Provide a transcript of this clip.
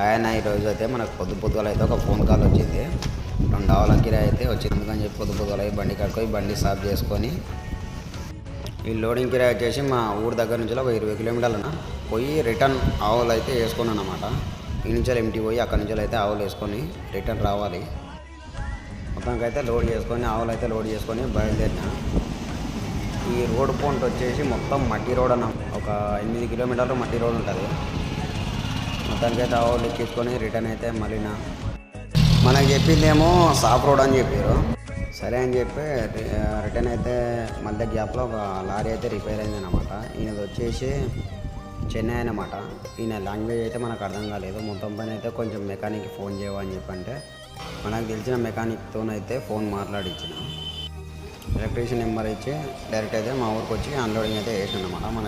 ఆయన ఈరోజు అయితే మనకు పొద్దు పొద్దుగల అయితే ఒక ఫోన్ కాల్ వచ్చింది. రెండు ఆవుల కిరాయి అయితే వచ్చింది ఎందుకని చెప్పి పొద్దు పొద్దుగల బండి కట్టుకొని బండి సాఫ్ చేసుకొని ఈ లోడింగ్ కిరాయి వచ్చేసి మా ఊరు దగ్గర నుంచి ఒక ఇరవై కిలోమీటర్లన పోయి రిటర్న్ ఆవులు అయితే వేసుకున్నాను అనమాట ఈ నుంచి ఎంటీ పోయి అక్కడి నుంచి అయితే ఆవులు వేసుకొని రిటర్న్ రావాలి. మొత్తానికి అయితే లోడ్ చేసుకొని ఆవులు అయితే లోడ్ చేసుకొని బయలుదేరిన. ఈ రోడ్ పాయింట్ వచ్చేసి మొత్తం మట్టి రోడ్ అన్న. ఒక ఎనిమిది కిలోమీటర్లు మట్టి రోడ్ ఉంటుంది. మొత్తానికి అయితే ఆవులు ఎక్కించుకొని రిటర్న్ అయితే మళ్ళీ నా మనకు చెప్పిందేమో సాఫ్ రోడ్ అని చెప్పారు. సరే అని చెప్పి రిటర్న్ అయితే మధ్య గ్యాప్లో ఒక లారీ అయితే రిపేర్ అయింది అనమాట ఈయనది వచ్చేసి చెన్నై అనమాట ఈయన లాంగ్వేజ్ అయితే మనకు అర్థం కాలేదు. మొత్తం పైన అయితే కొంచెం మెకానిక్ ఫోన్ చేయవని చెప్పంటే మనకు తెలిసిన మెకానిక్తోనైతే ఫోన్ మాట్లాడించిన. ఎలక్ట్రీషియన్ నెంబర్ ఇచ్చి డైరెక్ట్ అయితే మా ఊరికి వచ్చి అన్లోడింగ్ అయితే వేసిన అనమాట మన